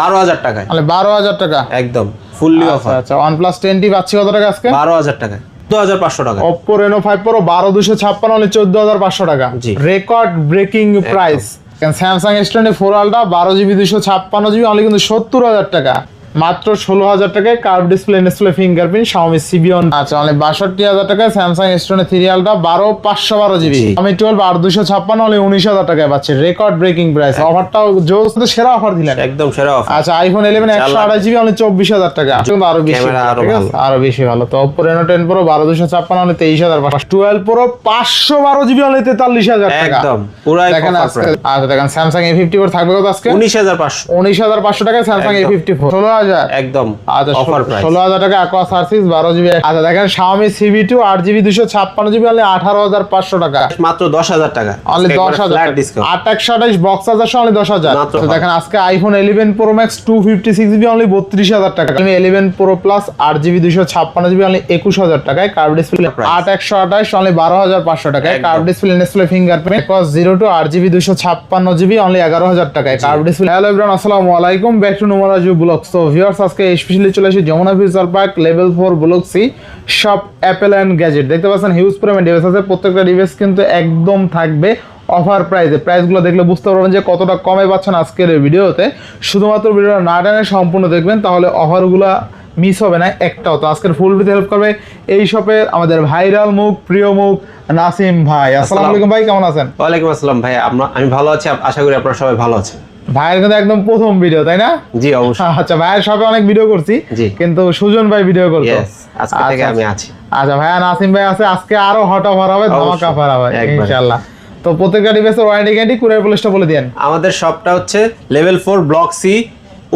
বারো হাজার টাকায়। মানে বারো হাজার টাকা। একদম ফুললি অফার আচ্ছা ওয়ান প্লাস টেনটি পাচ্ছি কত টাকা আজকে? বারো হাজার টাকায় টাকা। Oppo ছাপ্পান্ন হলে চোদ্দ হাজার পাঁচশো টাকা। জি। Record breaking price four ultra বারো জিবি দুশো ছাপ্পান্ন জিবি অনলি কিন্তু সত্তর হাজার টাকা। মাত্র ষোলো হাজার টাকায় curve display display fingerprint Xiaomi Civi one আচ্ছা অনলি বাষট্টি হাজার টাকায় স্যামসাং থ্রি আলটা বারো পাঁচশো বারো জিবি আমি টুয়েলভ আর দুশো ছাপ্পান্ন হলে উনিশ হাজার টাকায় পাচ্ছি। রেকর্ড ব্রেকিং প্রাইস অফারটাও জোস তো সেরা অফার দিলেন। একদম সেরা অফার আচ্ছা আইফোন ইলেভেন একশো আড়াই জিবি অনলি চব্বিশ হাজার টাকা। আরও বেশি। আরও বেশি ভালো। তো অপো রেনো টেন প্রো বারো দুশো ছাপ্পান্ন হলে তেইশ হাজার পাঁচশো। টুয়েলভ প্রো পাঁচশো বারো জিবি অনলি তেতাল্লিশ হাজার টাকা। একদম। পুরাই দেখেন। আচ্ছা দেখেন স্যামসাং এ ফিফটি ফোর থাকবে কত আজকে? উনিশ হাজার পাঁচশো। উনিশ হাজার পাঁচশো টাকায় স্যামসাং এ ফিফটি ফোর ষোলো হাজার। একদম অফার প্রাইস ষোলো হাজার টাকা অ্যাকোয়া সার্সিস বারো জিবি আচ্ছা দেখেন শাওমি সিবি টু আট জিবি দুশো ছাপ্পান্ন জিবি অনলি আঠারো হাজার পাঁচশো টাকা। মাত্র দশ হাজার টাকা। অনলি দশ হাজার আট একশো আঠাইশ বক্স হাজার অনলি দশ হাজার। মাত্র তো। দেখেন আজকে iPhone eleven pro max two fifty six GB only বত্রিশ হাজার টাকা। আমি ইলেভেন প্রো প্লাস আট জিবি দুশো ছাপ্পান্ন জিবি অনলি একুশ হাজার টাকায়। কার্ভ ডিসপ্লে আট একশো আঠাইশ অনলি বারো হাজার পাঁচশো টাকায়। কার্ভ ডিসপ্লে ডিসপ্লে ফিঙ্গারপ্রিন্ট কস জিরো টু আট জিবি দুশো ছাপ্পান্ন জিবি অনলি এগারো হাজার টাকায়। কার্ভ ডিসপ্লে হ্যালো ইব্রান আসসালামু আলাইকুম। ব্যাক টু নোমারাজু ব্লগ তো ভিউয়ার্স আজকে স্পেশালি চলে আসি Jamuna future park level four block C সব অ্যাপেল অ্যান্ড গ্যাজেট দেখতে পাচ্ছেন হিউজ পরিমাণ ডিভাইস আছে প্রত্যেকটা ডিভাইস কিন্তু একদম থাকবে অফার প্রাইসে প্রাইসগুলো দেখলে বুঝতে পারবেন যে কতটা কমে পাচ্ছেন আজকের এই ভিডিওতে। শুধুমাত্র ভিডিওটা না টানে সম্পূর্ণ দেখবেন তাহলে অফারগুলো মিস হবে না একটাও। তো আজকের ফুল ভিডিও হেল্প করবে এই শপের আমাদের ভাইরাল মুখ প্রিয় মুখ নাসিম ভাই। আসসালামু আলাইকুম ভাই কেমন আছেন? ওয়ালাইকুম আসসালাম ভাই আমরা আমি ভালো আছি আশা করি আপনারা সবাই ভালো আছেন। ভাইয়ের কিন্তু একদম প্রথম ভিডিও তাই না? জি অবশ্যই। আচ্ছা ভাইয়ের সবে অনেক ভিডিও করছি কিন্তু সুজন ভাই ভিডিও করতো। আজকে থেকে আচ্ছা, আমি আছি। আচ্ছা ভাইয়া নাসিম ভাই আছে আজকে আরও হট অফার হবে ধামাকা অফার হবে ইনশাআল্লাহ। তো প্রত্যেকটা ডিভাইসের ওয়ারেন্টি গ্যারান্টি কুরিয়ার পুলিশটা বলে দেন আমাদের শপটা হচ্ছে লেভেল ফোর ব্লক সি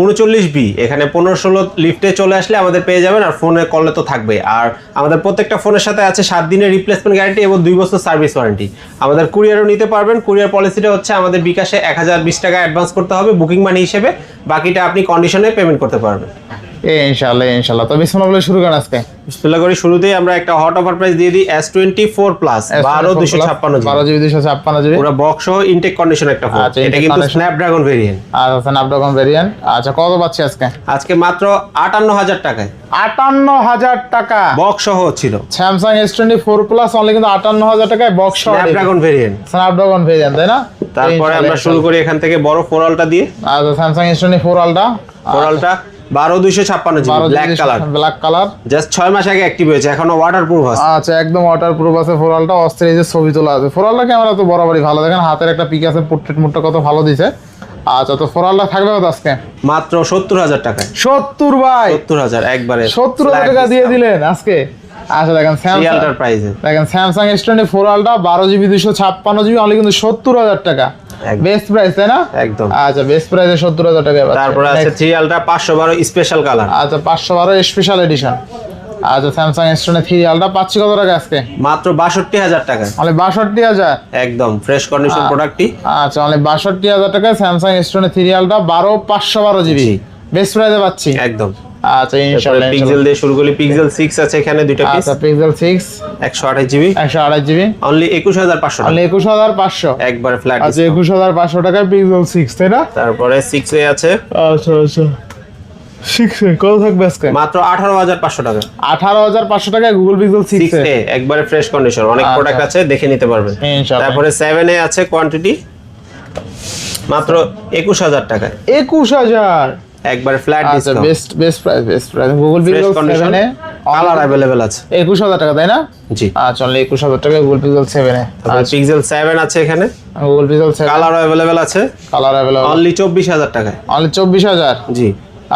উনচল্লিশ বি এখানে পনেরো ষোলো লিফটে চলে আসলে আমাদের পেয়ে যাবেন আর ফোনে কলে তো থাকবে। আর আমাদের প্রত্যেকটা ফোনের সাথে আছে সাত দিনের রিপ্লেসমেন্ট গ্যারান্টি এবং দুই বছর সার্ভিস ওয়ারেন্টি আমাদের কুরিয়ারও নিতে পারবেন। কুরিয়ার পলিসিটা হচ্ছে আমাদের বিকাশে এক হাজার বিশ টাকা অ্যাডভান্স করতে হবে বুকিং মানি হিসেবে। বাকিটা আপনি কন্ডিশনে পেমেন্ট করতে পারবেন। ইনশাআল্লাহ ইনশাআল্লাহ। তো বিসমিল্লাহ বলে শুরু করেন আজকে। বিসমিল্লাহ করি শুরুতেই আমরা একটা হট অফার প্রাইস দিয়ে দিই এস টোয়েন্টি ফোর প্লাস বারো দুশো ছাপ্পান্ন বারো জিবি দুশো ছাপ্পান্ন জিবি। পুরো বক্স সহ ইনটেক কন্ডিশন একটা ফোন আচ্ছা, এটা কিন্তু স্ন্যাপড্রাগন ভেরিয়েন্ট আচ্ছা স্ন্যাপড্রাগন ভেরিয়েন্ট আচ্ছা কত পাচ্ছি আজকে? আজকে মাত্র আটান্ন হাজার টাকায়। আটান্ন হাজার টাকা। বক্স সহ ছিল। টোয়েন্টি ফোর প্লাস অনলি কিন্তু আটান্ন হাজার টাকায় box Snapdragon variant Snapdragon variant তাই না? তারপরে আমরা শুরু করি এখান থেকে বড় ফোরালটা দিয়ে। আচ্ছা এস টোয়েন্টি ফোর আলটা ফোরালটা বারো দুইশো ছাপ্পান্ন black colour black colour just ছয় মাস আগে অ্যাক্টিভ হয়েছে এখনও ওয়াটার প্রুফ আছে। আচ্ছা একদম ওয়াটার প্রুফ আছে ফোরালটা এই যে ছবি তোলা আছে। ফোরালটা ক্যামেরা তো বরাবরই ভালো। দেখেন হাতের একটা পিক আছে পোর্ট্রেট মোডটা কত ভালো দিছে। আচ্ছা তো ফোরালটা থাকবে কত আজকে? মাত্র সত্তর হাজার টাকায়। সত্তর ভাই! সত্তর হাজার একবারে সত্তর হাজার টাকা দিয়ে দিলেন আজকে? আচ্ছা দেখেন স্যামসাং দেখেন Samsung S twenty four ultra বারো জিবি দুশো ছাপ্পান্ন জিবি অনলি কিন্তু সত্তর হাজার টাকা। বেস্ট প্রাইস তাই না? একদম। আচ্ছা বেস্ট প্রাইসে সত্তর হাজার টাকা। তারপরে আছে। থ্রি আলটা পাঁচশো বারো স্পেশাল কালার আচ্ছা পাঁচশো বারো স্পেশাল এডিশন আচ্ছা Samsung S twenty three ultra পাচ্ছি কত টাকা আজকে? মাত্র বাষট্টি হাজার টাকায় অনলি বাষট্টি হাজার? একদম ফ্রেশ কন্ডিশন প্রোডাক্টটি আচ্ছা অনলি বাষট্টি হাজার টাকায় স্যামসাং এস টোয়েন্টি থ্রি আলটা বারো পাঁচশো বারো জিবি। বেস্ট প্রাইসে পাচ্ছি। একদম। আচ্ছা ইনশাল্লাহ পিক্সেল দিয়ে শুরু করি। পিক্সেল সিক্স আছে এখানে দুইটা পিস আচ্ছা পিক্সেল সিক্স একশো আঠাশ জিবি একশো আড়াই জিবি অনলি একুশ হাজার পাঁচশো অনলি একুশ হাজার পাঁচশো। একবারে ফ্ল্যাট আচ্ছা একুশ হাজার পাঁচশো টাকায় পিক্সেল সিক্স তাই না? তারপরে সিক্স এ আছে। আচ্ছা আচ্ছা। কত থাকবে আজকে? মাত্র আঠারো হাজার পাঁচশো টাকা। আঠারো হাজার পাঁচশো টাকায় গুগল পিক্সেল সিক্স এ? একবারে ফ্রেশ কন্ডিশন অনেক আচ্ছা। প্রোডাক্ট আছে দেখে নিতে পারবেন। ইনশাআল্লাহ। তারপরে সেভেন এ আছে কোয়ান্টিটি মাত্র একুশ হাজার টাকায়। একুশ হাজার? একবারে ফ্ল্যাট আচ্ছা discount best best price best price Google Pixel condition সেভেনে কালার অ্যাভেলেবেল আছে। একুশ হাজার টাকা তাই না? জি। আচ্ছা অনলি একুশ হাজার টাকা গুগল পিক্সেল সেভেনে তারপরে পিক্সেল সেভেন আছে এখানে। Google Pixel seven colour available আছে। কালার অ্যাভেলেবল অনলি চব্বিশ হাজার টাকায়। অনলি চব্বিশ হাজার? জি।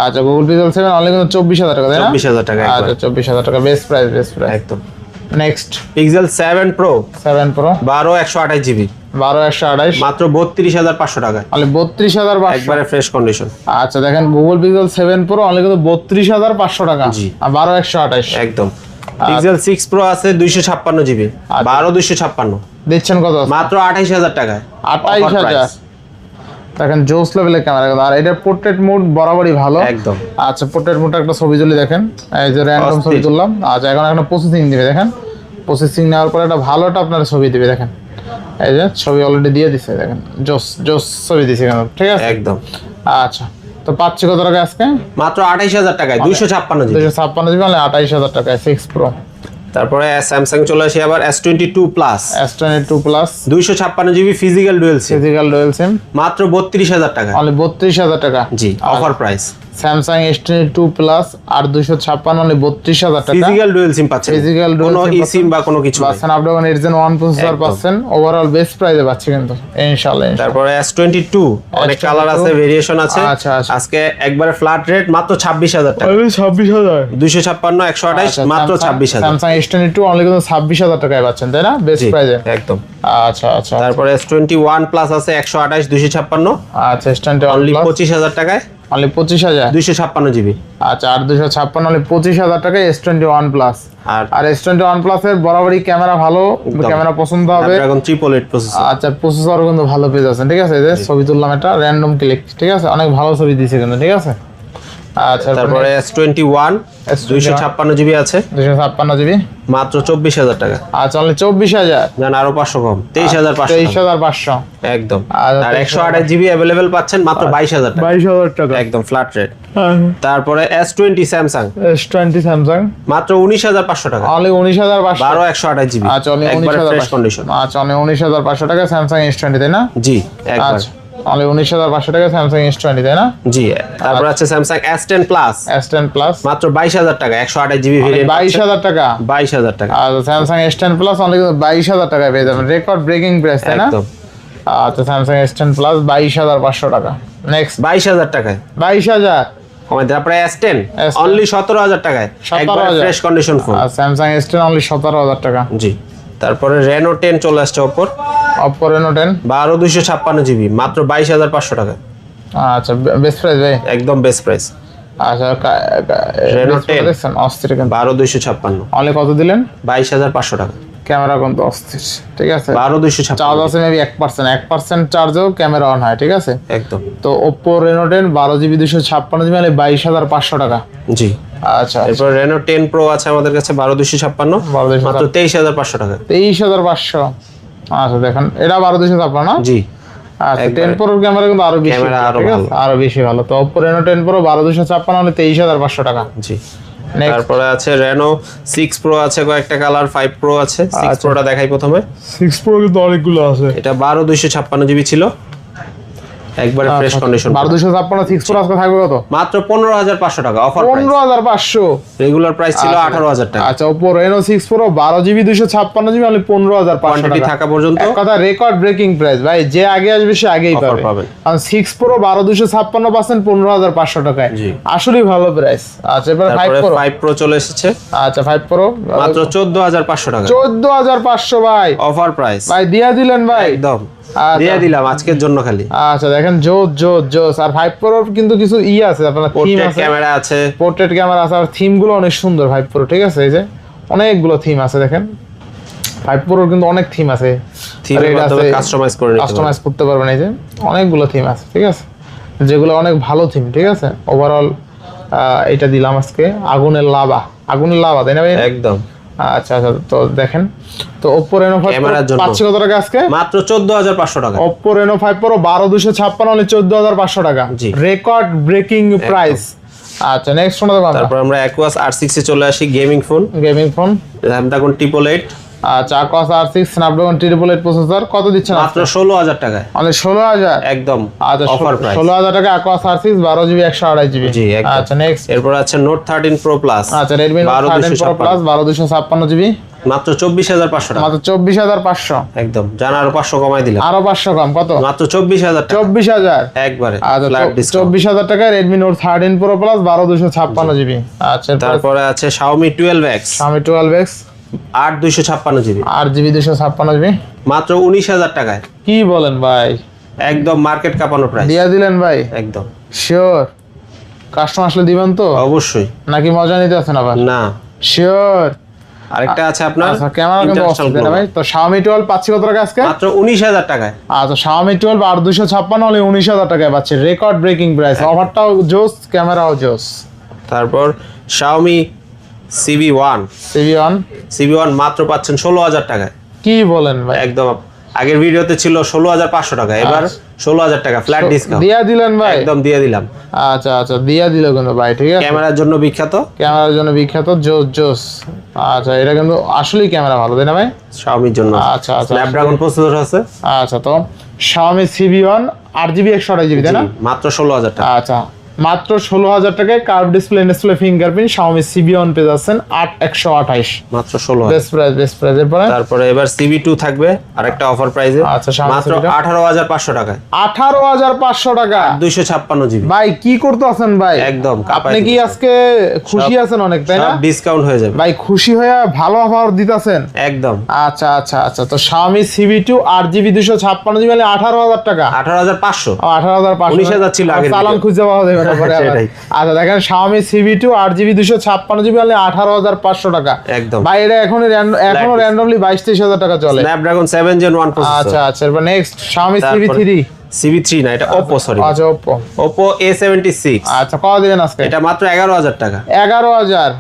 আচ্ছা গুগল পিক্সেল সেভেন অনলি কিন্তু চব্বিশ হাজার টাকা তাই না? 24,000 টাকা। আচ্ছা চব্বিশ হাজার টাকা বেস্ট প্রাইস বেস্ট প্রাইস একদম। Next Pixel seven pro seven pro বারো একশো আঠাশ জিবি বারো একশো আঠাইশ মাত্র বত্রিশ হাজার পাঁচশো টাকায়। অনলি বত্রিশ হাজার পাঁচশো। একবারে ফ্রেশ কন্ডিশন আচ্ছা দেখেন Google Pixel seven pro only কিন্তু হাজার পাঁচশো টাকা। জি। আর বারো একশো আঠাইশ একদম। পিক্সেল সিক্স প্রো আছে দুইশো ছাপ্পান্ন জিবি আচ্ছা। বারো দুইশো ছাপ্পান্ন। দিচ্ছেন কত? মাত্র আঠাইশ হাজার টাকায়। আঠাইশ Offer হাজার। price। দেখেন জোস লেভেলের ক্যামেরা আর এটার পোর্ট্রেট মোড বরাবরই ভালো। একদম। আচ্ছা পোর্ট্রেট মোডটা একটা ছবি তুলে দেখেন। এই যে র্যান্ডম ছবি তুললাম। আচ্ছা এখন একটা প্রসেসিং দিবে দেখেন। প্রসেসিং নেওয়ার পরে একটা ভালো একটা আপনার ছবি দিবে দেখেন। এই যে ছবি অলরেডি দিয়ে দিছে দেখেন। জোস জোস ছবি দিছে কেন ঠিক আছে? একদম। আচ্ছা তো পাচ্ছি কত টাকা আজকে? মাত্র আঠাইশ হাজার টাকায় দুইশো ছাপ্পান্ন দুশো ছাপ্পান্ন জিবি মানে আঠাইশ হাজার টাকায় সিক্স প্রো তারপরে স্যামসাং চলে আসি আবার S twenty two plus S twenty two plus দুইশো ছাপ্পান্ন GB physical dual SIM physical dual SIM মাত্র বত্রিশ হাজার টাকা। অনলি বত্রিশ হাজার টাকা। জি offer price Samsung S twenty two plus আর দুশো ছাপ্পান্ন অনলি বত্রিশ হাজার টাকা। ফিজিক্যাল ডুয়েল সিম পাচ্ছেন। Dual কোনো ই সিম বা কোনো কিছু। পাচ্ছেন আপডেগন এডিশন ওয়ান প্রসেসর। পাচ্ছেন। ওভারঅল বেস্ট প্রাইসে পাচ্ছেন কিন্তু। ইনশাল্লাহ। তারপরে এস টোয়েন্টি টু অনেক S22 কালার আছে ভেরিয়েশন আছে। আচ্ছা, আচ্ছা। আজকে একবারে ফ্ল্যাট রেট মাত্র ছাব্বিশ হাজার টাকা। ছাব্বিশ হাজার। দুইশো ছাপ্পান্ন একশো আঠাইশ মাত্র ছাব্বিশ হাজার। Samsung S twenty two only কিন্তু ছাব্বিশ হাজার টাকায় পাচ্ছেন তাই না? বেস্ট প্রাইসে একদম। আচ্ছা আচ্ছা। তারপরে এস টোয়েন্টি ওয়ান প্লাস আছে একশো আঠাইশ দুইশো ছাপ্পান্ন। আচ্ছা S twenty one only plus পঁচিশ হাজার টাকায়। অনলি পঁচিশ হাজার? দুইশো ছাপ্পান্ন জিবি। আচ্ছা আর দুশো ছাপ্পান্ন অনলি পঁচিশ হাজার টাকায় এস টোয়েন্টি ওয়ান প্লাস আর আর এস টোয়েন্টি ওয়ান প্লাসের বরাবরই ক্যামেরা ভালো ক্যামেরা পছন্দ হবে। এখন ট্রিপল এইট প্রসেসর আচ্ছা প্রসেসর কিন্তু ভালো পেজ আছেন ঠিক আছে? ছবি তুললাম এটা র্যান্ডম ক্লিক ঠিক আছে? অনেক ভালো ছবি দিয়েছে কিন্তু ঠিক আছে? আচ্ছা তারপরে এস টোয়েন্টি ওয়ান S21 দুইশো ছাপ্পান্ন জিবি আছে। দুশো ছাপ্পান্ন জিবি? মাত্র চব্বিশ হাজার টাকা। আচ্ছা অনলি চব্বিশ হাজার। জান আরও পাঁচশো কম। তেইশ হাজার পাঁচশো। তেইশ হাজার পাঁচশো। একদম। আর আর একশো আঠাশ জিবি অ্যাভেলেবেল পাচ্ছেন মাত্র বাইশ হাজার টাকা। বাইশ হাজার টাকা। একদম ফ্ল্যাট রেট তারপরে S twenty Samsung S twenty Samsung মাত্র উনিশ হাজার পাঁচশো টাকা। অনলি উনিশ হাজার পাঁচশো। বারো একশো আঠাশ জিবি। আচ্ছা অনলি উনিশ হাজার ফ্রেশ কন্ডিশন আচ্ছা অনলি উনিশ হাজার পাঁচশো টাকা স্যামসাং এস টোয়েন্টি তাই না? জি একবার। আচ্ছা। অনলি হাজার পাঁচশো টাকা স্যামসাং এস টোয়েন্টি তাই না? জি তারপর আছে Samsung S ten plus S ten plus মাত্র বাইশ হাজার টাকা একশো আঠাশ জিবি বাইশ হাজার টাকা? বাইশ হাজার টাকা। আর Samsung S ten plus only বাইশ হাজার টাকায় পেয়ে যাবেন। রেকর্ড ব্রেকিং প্রাইস তাই না? একদম। আচ্ছা স্যামসাং এস টেন প্লাস বাইশ হাজার পাঁচশো টাকা। নেক্সট বাইশ হাজার টাকায়। বাইশ হাজার। কমাই তারপরে এস টেন S10 অনলি সতেরো হাজার টাকায়। 17,000 একবার ফ্রেশ কন্ডিশন ফোন আর স্যামসাং এস টেন অনলি সতেরো হাজার টাকা। জি তারপরে রেনো টেন চলে আসছে ওপর। রেনো টেন বারো দুইশো ছাপ্পান্ন জিবি মাত্র বাইশ হাজার পাঁচশো টাকা। আচ্ছা বেস্ট প্রাইস ভাই? একদম বেস্ট প্রাইস আচ্ছা Reno 10 অস্থির বারো দুইশো ছাপ্পান্ন। কত দিলেন? বাইশ হাজার পাঁচশো টাকা। ক্যামেরা কিন্তু অস্থির ঠিক আছে? বারো দুইশো চার্জ ছাপ্পান্ন আছে মেবি এক পার্সেন্ট এক পার্সেন্ট চার্জেও ক্যামেরা অন হয় ঠিক আছে? একদম। তো ওপো রেনো টেন বারো জিবি দুশো ছাপ্পান্ন জিবি মানে বাইশ হাজার পাঁচশো টাকা। জি। আচ্ছা। এরপর রেনো টেন প্রো আছে আমাদের কাছে বারো দুইশো ছাপ্পান্ন 12,256 মাত্র তেইশ হাজার পাঁচশো টাকা। তেইশ হাজার পাঁচশো। আচ্ছা দেখেন এটা বারো দুশো ছাপ্পান্ন না? জি। আচ্ছা টেন প্রোর ক্যামেরা কিন্তু আরও বেশি ভালো, আরও বেশি তো রেনো টেন প্রো বারো দুশো ছাপ্পান্ন হলে তেইশ হাজার পাঁচশো টাকা। জি। তারপরে আছে রেনো সিক্স প্রো আছে কয়েকটা কালার ফাইভ প্রো আছে। সিক্স আচ্ছা। প্রোটা দেখাই প্রথমে। সিক্স প্রো কিন্তু অনেকগুলো আছে। এটা বারো দুইশো ছাপ্পান্ন জিবি ছিল। একবারে ফ্রেশ কন্ডিশন আচ্ছা, বারো দুশো ছাপ্পান্ন সিক্স প্রো আজকে থাকবে কত? মাত্র পনেরো হাজার পাঁচশো টাকা অফার হাজার পাঁচশো। রেগুলার প্রাইস ছিল আঠারো হাজার টাকা। আচ্ছা বারো জিবি দুশো ছাপ্পান্ন জিবি অনলি পনেরো হাজার পাঁচশো কোয়ান্টিটি টাকা। থাকা পর্যন্ত। কথা রেকর্ড ব্রেকিং প্রাইস ভাই যে আগে আসবে সে আগেই পাবে। কারণ সিক্স প্রো বারো দুশো ছাপ্পান্ন পার্সেন্ট পনেরো হাজার পাঁচশো টাকায়। আসলেই ভালো প্রাইস আচ্ছা এবার ফাইভ তারপরে প্রো ফাইভ প্রো চলে এসেছে। আচ্ছা ফাইভ প্রো মাত্র চোদ্দ হাজার পাঁচশো টাকা। চোদ্দ হাজার পাঁচশো ভাই। অফার প্রাইস ভাই দিয়া দিলেন ভাই। একদম। আচ্ছা। দিয়ে দিলাম আজকের জন্য খালি। আচ্ছা দেখেন জোস জোস জোস। আর ফাইভ প্রোর কিন্তু কিছু ই আছে আপনার থিম আছে। ক্যামেরা আছে। পোর্ট্রেট ক্যামেরা আছে আর থিম অনেক সুন্দর ফাইভ প্রো ঠিক আছে? এই যে অনেকগুলো থিম আছে দেখেন। ফাইভ প্রোর কিন্তু অনেক থিম আছে। কাস্টমাইজ করে কাস্টমাইজ করতে পারবেন এই যে অনেকগুলো থিম আছে ঠিক আছে? যেগুলো অনেক ভালো থিম ঠিক আছে? ওভারঅল এটা দিলাম আজকে আগুনের লাভা আগুনের লাভা তাই না ভাই? একদম। আচ্ছা আচ্ছা তো দেখেন। তো রেনো ফাইভ ক্যামেরার পাচ্ছি কত টাকা আজকে? মাত্র চোদ্দ হাজার পাঁচশো টাকা। বারো দুশো ছাপ্পান্ন হলে চোদ্দ হাজার পাঁচশো টাকা। জি। রেকর্ড ব্রেকিং প্রাইস আচ্ছা নেক্সট ফোন তারপর আমরা অ্যাকুয়াস আর সিক্সে চলে আসি gaming phone gaming phone triple eight আচ্ছা Aquos R six Snapdragon triple eight processor কত দিচ্ছেন মাত্র ষোলো হাজার টাকায়। আমাদের ষোলো হাজার? একদম আচ্ছা অফার প্রাইস ষোলো হাজার টাকা আকস আর সিক্স বারো জিবি একশো আড়াই জিবি জি, একদম। আচ্ছা নেক্সট এরপর আছে নোট থার্টিন প্রো প্লাস আচ্ছা রেডমি নোট বারো থার্টিন দুশো প্রো প্লাস বারো দুশো ছাপ্পান্ন জিবি মাত্র চব্বিশ হাজার পাঁচশো টাকা। মাত্র চব্বিশ হাজার পাঁচশো। একদম জানা আরও পাঁচশো কমাই দিলাম। আরও পাঁচশো কম কত? মাত্র চব্বিশ হাজার টাকা। চব্বিশ হাজার। একবারে আচ্ছা চব্বিশ হাজার টাকা Redmi Note thirteen pro plus বারো দুশো ছাপ্পান্ন জিবি আচ্ছা তারপরে আছে শাওমি টুয়েলভ এক্স আমি টুয়েলভ এক্স আট দুইশো ছাপ্পান্ন জিবি। আট জিবি দুশো ছাপ্পান্ন জিবি? মাত্র উনিশ হাজার টাকায়। কি বলেন ভাই? একদম মার্কেট কাঁপানো প্রাইস দিয়া দিলেন ভাই? একদম। শিওর কাস্টমার আসলে দিবেন তো? অবশ্যই। নাকি মজা নিতে আছেন আবার? না। শিওর আরেকটা আছে আপনার? আচ্ছা ক্যামেরা কিন্তু global। ভাই? তো Xiaomi 12 পাচ্ছি কত টাকা আজকে? মাত্র উনিশ হাজার টাকায়। আচ্ছা Xiaomi 12 আর 256 হলে 19000 টাকায় পাচ্ছি। রেকর্ড ব্রেকিং প্রাইস অফারটাও জোস ক্যামেরাও জোস। তারপর Xiaomi Civi one CV1 Civi one মাত্র পাচ্ছেন ষোলো হাজার টাকায় কি বলেন ভাই? একদম আগের ভিডিওতে ছিল ষোলো হাজার পাঁচশো টাকা এবার ষোলো হাজার টাকা ফ্ল্যাট ডিসকাউন্ট দিয়া দিলেন ভাই? একদম দিয়ে দিলাম। আচ্ছা আচ্ছা দিয়া দিল কিন্তু ভাই ঠিক আছে। ক্যামেরার জন্য বিখ্যাত। ক্যামেরার জন্য বিখ্যাত জোস জোস। আচ্ছা এটা কিন্তু আসলেই ক্যামেরা ভালো তাই না ভাই? শাওমির জন্য। আচ্ছা আচ্ছা স্ন্যাপড্রাগন প্রসেসর আছে। আচ্ছা তো Xiaomi সিবি ওয়ান আট জিবি একশো আঠাশ জিবি তাই না? মাত্র ষোলো হাজার টাকা। আচ্ছা। মাত্র ষোলো হাজার টাকায় curve display display fingerprint Xiaomi Civi one পেয়ে যাচ্ছেন আট একশো আঠাইশ মাত্র ষোলো বেস্ট প্রাইস বেস্ট প্রাইস এরপরে? তারপরে এবার সিবি টু থাকবে আরেকটা অফার প্রাইসে আচ্ছা, মাত্র আঠারো হাজার পাঁচশো টাকায়। আঠারো হাজার পাঁচশো টাকা? দুইশো ছাপ্পান্ন জিবি। ভাই কি করতে আছেন ভাই? একদম, আপনি কি আজকে খুশি আছেন অনেক তাই না? ডিসকাউন্ট হয়ে যাবে। ভাই খুশি হয়ে ভালো অফার দিতেছেন? একদম। আচ্ছা আচ্ছা আচ্ছা তো Xiaomi সিবি টু আট জিবি দুশো ছাপ্পান্ন জিবি মানে আঠারো হাজার টাকা? আঠারো হাজার পাঁচশো। আঠারো হাজার পাঁচশো। 19,000 ছিল আগের চালান খুঁজে পাওয়া যাবে। আচ্ছা দেখেন Xiaomi সিবি টু আট জিবি দুশো ছাপ্পান্ন জিবি মানে আঠারো হাজার পাঁচশো টাকা। একদম। ভাই এটা এখন এখনও র্যান্ডমলি বাইশ তেইশ হাজার টাকা চলে। স্ন্যাপড্রাগন সেভেন জেন ওয়ান আচ্ছা আচ্ছা এরপর next Xiaomi Civi three Civi three না এটা ওপো সরি আচ্ছা এ সেভেন্টি সিক্স আচ্ছা কত দিবেন আজকে? এটা মাত্র এগারো হাজার টাকা। এগারো হাজার।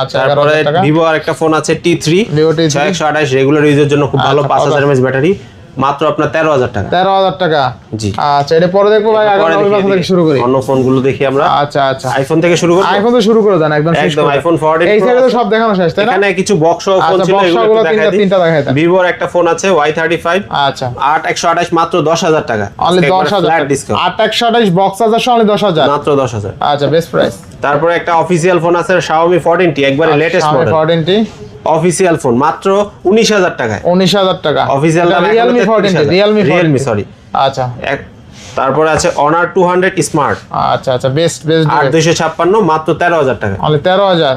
আচ্ছা এগারো তারপরে ভিভো আর একটা ফোন আছে টি থ্রি Vivo T3 ছয় একশো আঠাশ রেগুলার ইউজের জন্য খুব ভালো আচ্ছা, পাঁচ হাজার এমএচ ব্যাটারি মাত্র আপনার তেরো হাজার টাকা। তেরো হাজার টাকা? জি। আচ্ছা এটা পরে দেখব ভাই থেকে শুরু করি। অন্য ফোনগুলো দেখি আমরা। আচ্ছা আচ্ছা। আইফোন থেকে শুরু করব? আইফোন তো শুরু করে দেন একদম একদম আইফোন 14 এই সাইডে তো সব দেখানো শেষ তাই না? এখানে কিছু বক্স ফোন আচ্ছা, ছিল এগুলো তিনটা-। তিনটা দেখাই। ভিভোর একটা ফোন আছে ওয়াই থার্টি ফাইভ আচ্ছা। আট একশো আঠাশ মাত্র দশ হাজার টাকা। অনলি আজকে দশ একবারে হাজার flat আট একশো আঠাশ বক্স আছে অনলি দশ হাজার। মাত্র দশ হাজার। আচ্ছা বেস্ট প্রাইস তারপরে একটা অফিসিয়াল ফোন আছে শাওমি ফোরটিন টি একবারে latest model fourteen T official phone মাত্র উনিশ হাজার টাকায়। উনিশ হাজার টাকা। Official Realme Realme Realme sorry আচ্ছা। তারপরে আছে অনার টু হান্ড্রেড স্মার্ট আচ্ছা আচ্ছা বেস্ট বেস্ট আট দুইশো ছাপ্পান্ন মাত্র তেরো হাজার টাকা তেরো হাজার।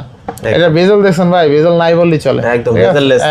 এটা বেজল দেখছেন ভাই? বেজল নাই বললেই চলে। একদম, ঠিক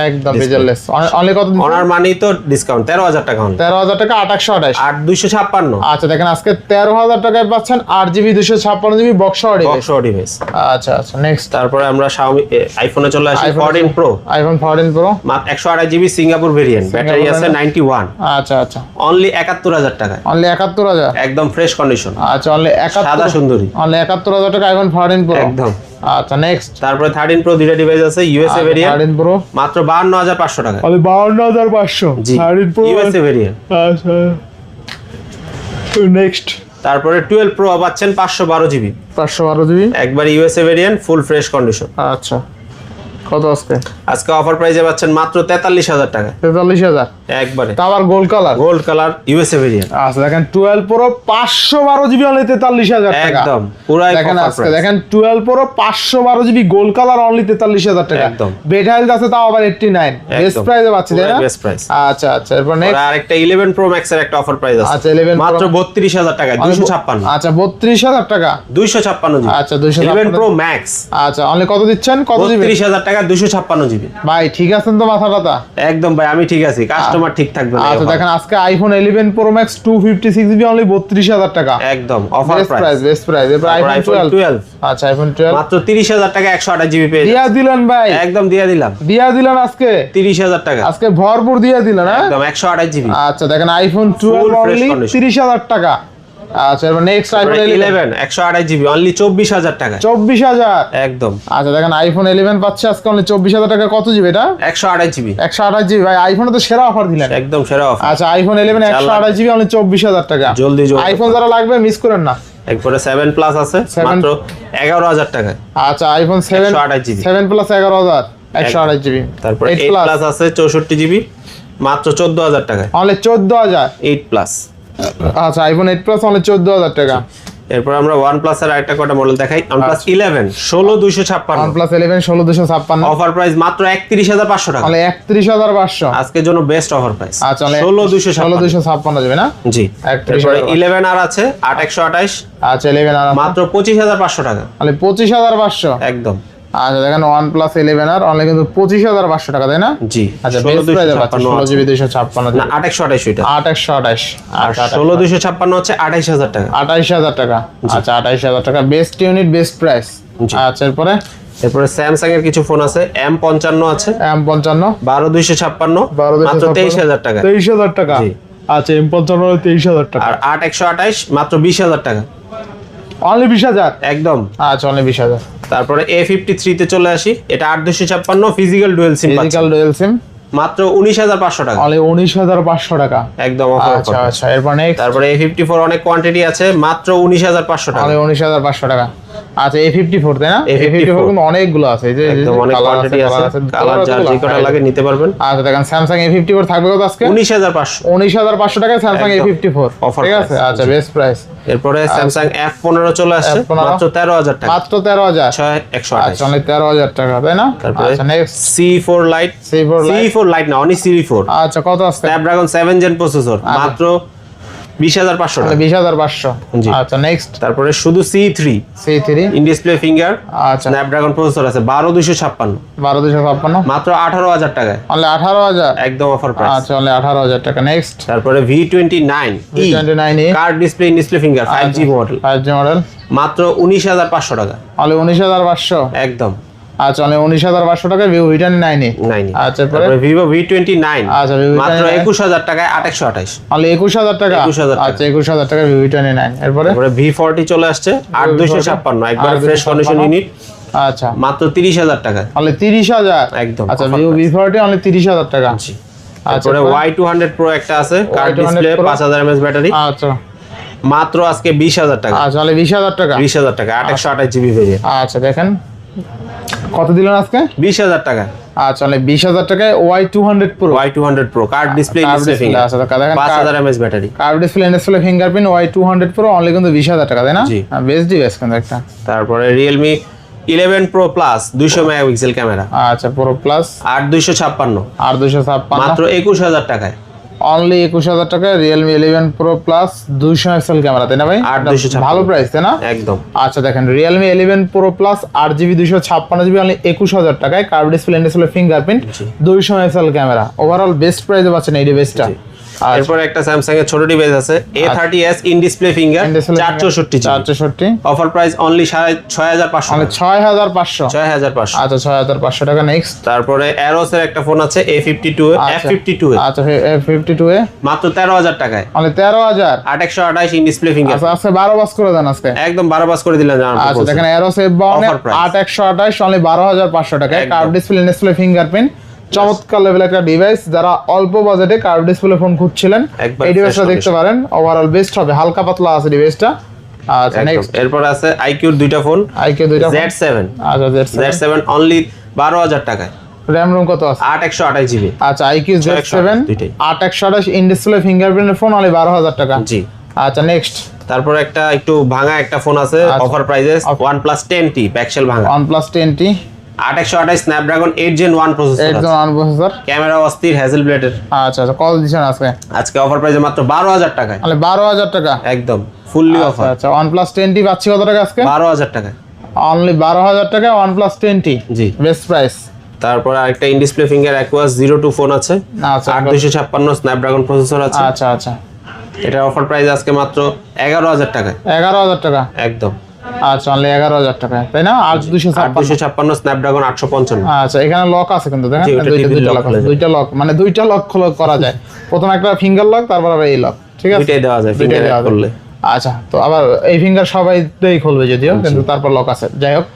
একদম। বেজেললেস অনলি কত অনার মানেই তো ডিসকাউন্ট তেরো হাজার টাকা হন তেরো হাজার টাকা আট একশো আঠাশ। আট দুইশো ছাপ্পান্ন। আচ্ছা দেখেন আজকে তেরো হাজার টাকায় পাচ্ছেন আট জিবি দুশো ছাপ্পান্ন বক্স বক্স ডিভাইস আচ্ছা আচ্ছা নেক্সট তারপরে আমরা শাওমি আইফোনে চলে আসি iPhone fourteen pro iPhone fourteen pro একশো আঠাশ জিবি সিঙ্গাপুর ভেরিয়েন্ট ব্যাটারি আছে variant। নাইনটি ওয়ান আচ্ছা আচ্ছা। অনলি একাত্তর হাজার টাকা অনলি একাত্তর হাজার? একদম ফ্রেশ কন্ডিশন আচ্ছা অনলি সাদা সুন্দরী। অনলি একাত্তর হাজার টাকা আইফোন ফোরটিন প্রো একদম। আচ্ছা নেক্সট তারপরে থার্টিন প্রো দুইটা ডিভাইস আছে ইউএসএ ভেরিয়েন্ট ফোরটিন প্রো মাত্র বাহান্ন হাজার পাঁচশো টাকা। অনলি বাউন্ন হাজার পাঁচশো। জি প্রো ইউএসএ ভেরিয়েন্ট আচ্ছা। নেক্সট তারপরে টুয়েলভ প্রো পাচ্ছেন পাঁচশো বারো জিবি পাঁচশো বারো জিবি একবার USA variant full fresh condition আচ্ছা। কত আজকে? আজকে অফার প্রাইসে পাচ্ছেন মাত্র তেতাল্লিশ হাজার টাকা। তেতাল্লিশ হাজার? একবারে। তা আবার gold colour gold colour USA variant আচ্ছা দেখেন টুয়েলভ প্রো পাঁচশো বারো জিবি অনলি তেতাল্লিশ হাজার টাকা। একদম পুরাই দেখেন আজকে দেখেন টুয়েলভ প্রো পাঁচশো বারো জিবি গোল্ড কালার অনলি তেতাল্লিশ হাজার টাকা। একদম। বেড হেলথ আছে তাও আবার এইটটি নাইন বেস্ট প্রাইসে পাচ্ছি তাই না? পুরাই best price। আচ্ছা আচ্ছা এরপর আর নেক্সট আরেকটা ইলেভেন প্রো ম্যাক্স এর একটা অফার প্রাইস আছে। আচ্ছা 11 মাত্র বত্রিশ হাজার টাকা দুইশো ছাপ্পান্ন। আচ্ছা বত্রিশ হাজার টাকা। দুইশো ছাপ্পান্ন জিবি আচ্ছা, 256 ইলেভেন প্রো ম্যাক্স আচ্ছা অনলি কত দিচ্ছেন? কত জিবি বত্রিশ হাজার টাকা দুইশো ছাপ্পান্ন জিবি। ভাই ঠিক আছেন তো মাথা টাথা একদম ভাই আমি ঠিক আছি কাস্টমার ঠিক থাকবে আচ্ছা দেখেন আজকে iPhone eleven pro max two fifty six GB only বত্রিশ হাজার টাকা। একদম অফার প্রাইস বেস্ট প্রাইস এরপর আইফোন টুয়েলভ আচ্ছা আইফোন টুয়েলভ মাত্র তিরিশ হাজার টাকা একশো আঠাশ জিবি পেয়ে দিয়া দিলেন ভাই। একদম দিয়ে দিলাম। দিয়া দিলেন আজকে? তিরিশ হাজার টাকা। আজকে ভরপুর দিয়া দিলেন হ্যাঁ? একদম একশো আঠাশ জিবি। আচ্ছা দেখেন আইফোন টুয়েলভ অনলি তিরিশ হাজার টাকা। আচ্ছা এবার নেক্সট আইফোন ইলেভেন ইলেভেন একশো আঠাশ জিবি অনলি চব্বিশ হাজার টাকা চব্বিশ হাজার? একদম। আচ্ছা দেখেন আইফোন ইলেভেন পাচ্ছে আজকে অনলি চব্বিশ হাজার টাকা কত জিবি এটা? একশো আঠাশ জিবি একশো আঠাশ জিবি ভাই আইফোনে তো সেরা অফার দিলেন। একদম সেরা অফার আচ্ছা আইফোন ইলেভেন একশো চার লাখ। আঠাশ জিবি অনলি চব্বিশ হাজার টাকা। জলদি জলদি আইফোন যারা লাগবে মিস করেন না। একবারে সেভেন প্লাস আছে মাত্র এগারো হাজার টাকা আচ্ছা iPhone seven 128 GB seven plus এগারো হাজার একশো আঠাশ জিবি তারপর এইট এইট প্লাস প্লাস আছে চৌষট্টি জিবি মাত্র চোদ্দ হাজার টাকায়। অনলি চোদ্দ হাজার। এইট প্লাস আচ্ছা আইফোন এইট প্লাস অনলি চোদ্দ হাজার টাকা। এরপর আমরা ওয়ান প্লাস এর আরেকটা কটা মডেল দেখাই। ওয়ান প্লাস ইলেভেন ষোলো দুইশো ছাপ্পান্ন। ওয়ান প্লাস ইলেভেন ষোলো দুশো ছাপ্পান্ন। অফার প্রাইস মাত্র একত্রিশ হাজার পাঁচশো টাকা। অনলি একত্রিশ হাজার পাঁচশো। আজকের জন্য বেস্ট অফার প্রাইস আচ্ছা ষোলো দুইশো ষোলো দুশো ছাপ্পান্ন যাবে না? জি। 31 এরপরে হাজার। ইলেভেন আর আছে আট একশো আঠাইশ আচ্ছা ইলেভেন আর মাত্র পঁচিশ হাজার পাঁচশো টাকা। অনলি পঁচিশ হাজার পাঁচশো। একদম। আচ্ছা দেখেন OnePlus eleven R only কিন্তু পঁচিশ হাজার পাঁচশো টাকা তাই না? জি আচ্ছা ষোলো বেস্ট দুইশো প্রাইজে ষোলো জিবি দুইশো ছাপ্পান্ন না আট একশো আঠাইশ ওইটা। আঠাশ আর ষোলো দুইশো ছাপ্পান্ন হচ্ছে আঠাইশ হাজার টাকা। আঠাইশ হাজার টাকা আচ্ছা আঠাইশ হাজার টাকা বেস্ট ইউনিট বেস্ট প্রাইস আচ্ছা এরপরে? এরপরে স্যামসাং এর কিছু ফোন আছে এম পঞ্চান্ন আছে। এম পঞ্চান্ন। বারো দুইশো ছাপ্পান্ন বারো মাত্র তেইশ হাজার টাকা। তেইশ হাজার টাকা। আচ্ছা এম পঞ্চান্ন তেইশ হাজার টাকা। আর আট একশো আঠাইশ মাত্র বিশ হাজার টাকা। অনলি বিশ হাজার? একদম। আচ্ছা অনলি বিশ হাজার। তারপরে এ ফিফটি থ্রিতে চলে আসি। এটা আট দুশো ছাপ্পান্ন physical dual SIM physical dual SIM মাত্র উনিশ হাজার পাঁচশো টাকা। অনলি উনিশ হাজার পাঁচশো টাকা। একদম আচ্ছা আচ্ছা এরপর নেক্সট তারপরে এ ফিফটি ফোর অনেক কোয়ান্টিটি আছে মাত্র উনিশ হাজার পাঁচশো টাকা। অনলি উনিশ হাজার পাঁচশো টাকা। আচ্ছা এ ফিফটি ফোর তাই না? এ ফিফটি ফোর কিন্তু অনেকগুলো আছে যে এই যে একদম অনেক কোয়ান্টিটি আছে কালার যার যে কটা লাগে নিতে পারবেন। আচ্ছা দেখেন স্যামসাং এ ফিফটি ফোর থাকবে কত আজকে? উনিশ হাজার পাঁচশো। উনিশ হাজার পাঁচশো টাকায় Samsung A fifty four Offer ঠিক আছে? আচ্ছা বেস্ট প্রাইস এরপরে স্যামসাং এফ পনেরো চলে আসছে F15 মাত্র তেরো হাজার টাকা। মাত্র তেরো হাজার। ছয় একশো আচ্ছা অনলি তেরো হাজার টাকা তাই না? তারপরে আচ্ছা C four lite C4 C. Four lite না অনলি সি ফোর আচ্ছা কত আসছে? স্ন্যাপড্রাগন সেভেন জেন প্রসেসর মাত্র বিশ হাজার পাঁচশো টাকা। বিশ হাজার পাঁচশো। আচ্ছা নেক্সট তারপরে শুধু C three C three in display finger আচ্ছা। স্ন্যাপড্রাগন প্রসেসর আছে বারো দুশো ছাপ্পান্ন। বারো দুশো ছাপ্পান্ন। মাত্র আঠারো হাজার টাকায়। অনলি আঠারো হাজার। একদম অফার প্রাইস আচ্ছা অনলি আঠারো হাজার টাকা। নেক্সট তারপরে V twenty nine E twenty nine E card display in display finger five G model five G model মাত্র উনিশ হাজার পাঁচশো টাকা। অনলি উনিশ হাজার পাঁচশো। একদম। আচ্ছা অনলি উনিশ হাজার পাঁচশো টাকা ভিভো ভি টোয়েন্টি নাইন আচ্ছা তারপরে ভিভো ভি টোয়েন্টি নাইন আচ্ছা মাত্র একুশ হাজার টাকায় আঠাশশো আঠাশ। অনলি একুশ হাজার টাকা? 21,000 টাকা। আচ্ছা একুশ হাজার টাকা ভিভো টোয়েন্টি নাইন এরপরে? ভি ফোরটি চলে আসছে আট দুশো ছাপ্পান্ন। একবার ফ্রেশ কন্ডিশন ইউনিট আচ্ছা। মাত্র তিরিশ হাজার টাকা অনলি তিরিশ হাজার? একদম আচ্ছা ভিভো ভি ফোরটি অনলি তিরিশ হাজার টাকা। আচ্ছা তারপরে ওয়াই টু হান্ড্রেড প্রো একটা আছে কার্ড ডিসপ্লে পাঁচ হাজার এমএস ব্যাটারি আচ্ছা। মাত্র আজকে বিশ হাজার টাকা। আচ্ছা বিশ হাজার টাকা। বিশ হাজার টাকা আঠাশশো আঠাশ জিবি ভেরিয়েন্ট আচ্ছা দেখেন। কত দিলেন আজকে? বিশ হাজার টাকা। আচ্ছা অনলি বিশ হাজার টাকায় Y two hundred pro Y two hundred pro curved display পাঁচ হাজার MS battery curve display display fingerprint Y two hundred pro only কিন্তু বিশ হাজার টাকা তাই না? বেস্ট ডিভাইস কিন্তু একটা। তারপরে রিয়েলমি ইলেভেন প্রো প্লাস দুইশো মেগাপিক্সেল ক্যামেরা। আচ্ছা প্রো প্লাস আট দুইশো ছাপ্পান্ন। আর দুশো ছাপ্পান্ন। মাত্র একুশ হাজার টাকায়। অনলি একুশ হাজার টাকা রিয়েলমি ইলেভেন প্রো প্লাস দুইশো এক্সএল ক্যামেরা তাই না ভাই? আট এটা 256 ভালো প্রাইস তাই না? একদম। আচ্ছা দেখেন রিয়েলমি ইলেভেন প্রো প্লাস আট জিবি দুইশো ছাপ্পান্ন জিবি অনলি একুশ হাজার টাকায়। Curve display in display fingerprint দুইশো এক্সএল ক্যামেরা ওভারঅল বেস্ট প্রাইসে পাচ্ছেন এই ডিভাইসটা এরপর একটা স্যামসাং এর ছোট ডিভাইস আছে A thirty s in display finger চার চৌষট্টি চার চৌষট্টি অফার প্রাইস অনলি ছয় হাজার পাঁচশো মানে ছয় হাজার পাঁচশো। ছয় হাজার পাঁচশো। আচ্ছা ছয় হাজার পাঁচশো টাকা নেক্সট তারপরে অ্যারোস এর একটা ফোন আছে এ ফিফটি টু এফ আচ্ছা। ফিফটি টু আচ্ছা ফিফটি টু এ? মাত্র তেরো হাজার টাকায়। মানে তেরো হাজার আট একশো আঠাশ ইন ডিসপ্লে ফিঙ্গার আচ্ছা আজকে বারো বাস করে দেন আজকে। একদম বারো পাস করে দিলেন আচ্ছা দেখেন এরো সেভ বাউনে Offer আট একশো আঠাশ অনলি বারো হাজার পাঁচশো টাকায়। কার্ভ ডিসপ্লে ডিসপ্লে ফিঙ্গারপ্রিন্ট চমৎকার লেভেল একটা ডিভাইস যারা অল্প বাজেটে কার্ভ ডিসপ্লে ফোন খুঁজছিলেন একবার এই ডিভাইসটা দেখতে পারেন। ওভারঅল বেস্ট হবে হালকা পাতলা আছে ডিভাইসটা আচ্ছা নেক্সট এরপর আছে আইকিউর দুইটা ফোন আইকে দুইটা জেড সেভেন আচ্ছা জেড সেভেন অনলি বারো হাজার টাকায়। র্যাম রুম কত আছে? আট একশো আঠাশ জিবি আচ্ছা আইকিউ জেড 128 সেভেন দুইটাই। আট একশো আঠাশ ইন ডিসপ্লে ফিঙ্গারপ্রিন্টের ফোন অনলি বারো হাজার টাকা। জি। আচ্ছা নেক্সট তারপর একটা একটু ভাঙা একটা ফোন আছে আচ্ছা। Offer prices OnePlus ten T প্যাক্সেল ভাঙা। ওয়ান প্লাস টেন টি আট একশো আঠাশ Snapdragon eight gen one eight one processor camera অস্থির হ্যাজেল ব্লেডের আচ্ছা আচ্ছা দিচ্ছেন আজকে? আজকে অফার প্রাইসে মাত্র বারো হাজার টাকায়। বারো হাজার টাকা? একদম ফুললি অফার আচ্ছা ওয়ান প্লাস টেন টি পাচ্ছি কত টাকা আজকে? বারো হাজার টাকায়। অনলি বারো হাজার টাকা one plus ten G. Best price তারপর আরেকটা in display finger Aquos zero two phone আছে। আচ্ছা আট দুশো ছাপ্পান্ন স্ন্যাপড্রাগন প্রসেসর আছে। আচ্ছা আচ্ছা। এটা অফার প্রাইস আজকে মাত্র এগারো হাজার টাকায়। এগারো হাজার টাকা? একদম। আচ্ছা অনলি এগারো হাজার টাকা। তাই না? আর দুশো দুশো ছাপ্পান্ন। স্ন্যাপড্রাগন আটশো পঞ্চান্ন। আচ্ছা এখানে লক আছে কিন্তু দেখেন? দুইটা দুইটা লক যায়। দুইটা লক মানে দুইটা লক খোলা করা যায়। প্রথম একটা ফিঙ্গার লক তারপর আবার এই লক ঠিক আছে? দুইটাই দেওয়া যায় ফিঙ্গার করলে। আচ্ছা তো আবার এই ফিঙ্গার সবাইতেই খুলবে যদিও কিন্তু তারপর লক আছে। যাই হোক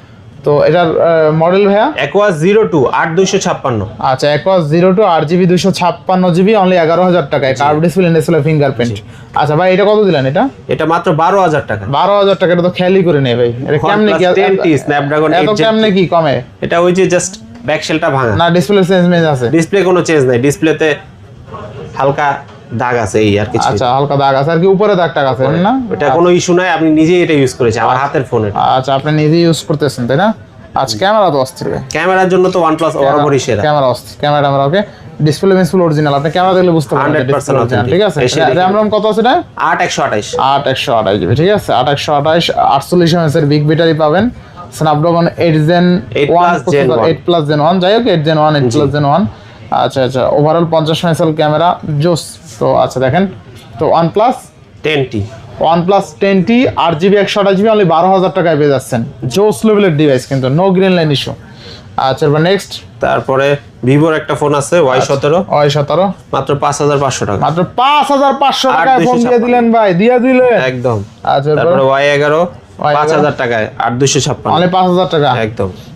তো এটার মডেল ভাইয়া? অ্যাকুয়াস জিরো টু আট দুশো ছাপ্পান্ন। আচ্ছা একস জিরো টু আট জিবি দুশো ছাপ্পান্ন জিবি অনলি এগারো হাজার টাকায় কার্ভ ডিসপ্লে ডিসপ্লে ফিঙ্গারপ্রিন্ট আচ্ছা ভাই এটা কত দিলেন এটা? এটা মাত্র বারো হাজার টাকা। বারো হাজার টাকা এটা তো খেয়ালই করে নেই ভাই। এটা কেমনে কি স্ন্যাপড্রাগন এত কেমনে কি কমে? এটা ওই যে জাস্ট ব্যাকশেলটা ভাঙা। না ডিসপ্লে চেঞ্জ মেঞ্জ আছে। ডিসপ্লে কোনো চেঞ্জ নাই। ডিসপ্লেতে হালকা দাগ আছে এই আর কিছু আচ্ছা হালকা দাগ আছে আর কি উপরে দাগ টাগ আছে না? ওটা কোনো ইস্যু নাই আপনি নিজেই এটা ইউজ করেছেন আমার হাতের ফোনে আচ্ছা আপনি নিজে ইউজ করতেছেন তাই না? আচ্ছা ক্যামেরা তো অস্থির ক্যামেরার জন্য তো OnePlus বরাবরই সেরা। ক্যামেরা অস্থির ক্যামেরা আমরা ওকে ডিসপ্লে মিসফুল অরিজিনাল আপনি ক্যামেরা দেখলে বুঝতে পারবেন 100% অরিজিনাল ঠিক আছে? র্যাম রম কত আছে এটা? আট একশো আঠাইশ আট একশো আঠাশ জিবি ঠিক আছে? আট একশো আঠাশ আটচল্লিশ এমএস এর বিগ ব্যাটারি পাবেন। Snapdragon eight gen 8 one plus Gen one। Eight plus gen one যাই হোক eight gen one eight plus gen one আচ্ছা আচ্ছা। ওভারঅল পঞ্চাশ মেগাপিক্সেল ক্যামেরা জোস। তো আচ্ছা দেখেন। তো one plus ten T one plus ten T আট জিবি একশো আঠাশ জিবি অনলি বারো হাজার টাকায় পেয়ে যাচ্ছেন। জোস লেভেলের ডিভাইস কিন্তু নো গ্রিন লাইন ইস্যু আচ্ছা এবার নেক্সট তারপরে ভিভোর একটা ফোন আছে ওয়াই। সতেরো। ওই সতেরো। মাত্র পাঁচ হাজার পাঁচশো টাকা। মাত্র পাঁচ হাজার পাঁচশো টাকায় ফোন দিয়ে দিলেন ভাই দিয়ে দিলেন। একদম। আচ্ছা তারপরে ওয়াই এগারো Y11 পাঁচ হাজার টাকায় আট দুশো ছাপ্পান্ন। পাঁচ হাজার টাকা। একদম।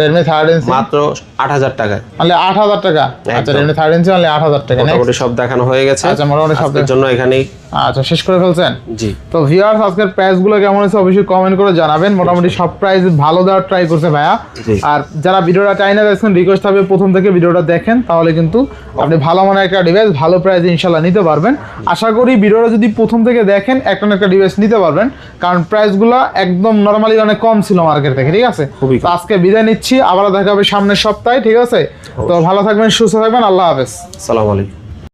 রেডমি থার্ড ইঞ্চি মাত্র 8000 টাকা মানে 8000 টাকা? আচ্ছা রেডমি থার্ড ইঞ্চি মানে 8000 টাকা মোটামুটি সব দেখানো হয়ে গেছে। আচ্ছা মোটামুটি সব জন্য এখানেই আচ্ছা শেষ করে ফেলছেন? জি। তো ভিউয়ার্স আজকের প্রাইসগুলো কেমন হয়েছে অবশ্যই কমেন্ট করে জানাবেন। মোটামুটি সব প্রাইস ভালো দেওয়ার ট্রাই করছে ভাইয়া। আর যারা ভিডিওটা চাই না দেখছেন রিকোয়েস্ট হবে প্রথম থেকে ভিডিওটা দেখেন তাহলে কিন্তু আপনি ভালো মনে একটা ডিভাইস ভালো প্রাইস ইনশাল্লাহ নিতে পারবেন। আশা করি ভিডিওটা যদি প্রথম থেকে দেখেন একটা না একটা ডিভাইস নিতে পারবেন। কারণ প্রাইসগুলো একদম নর্মালি অনেক কম ছিল মার্কেট থেকে ঠিক আছে? আজকে বিদায় নিচ্ছি। নিচ্ছি আবার দেখা হবে সামনের সপ্তাহে, ঠিক আছে? তো ভালো থাকবেন, সুস্থ থাকবেন, আল্লাহ হাফেজ। সালাম আলাইকুম।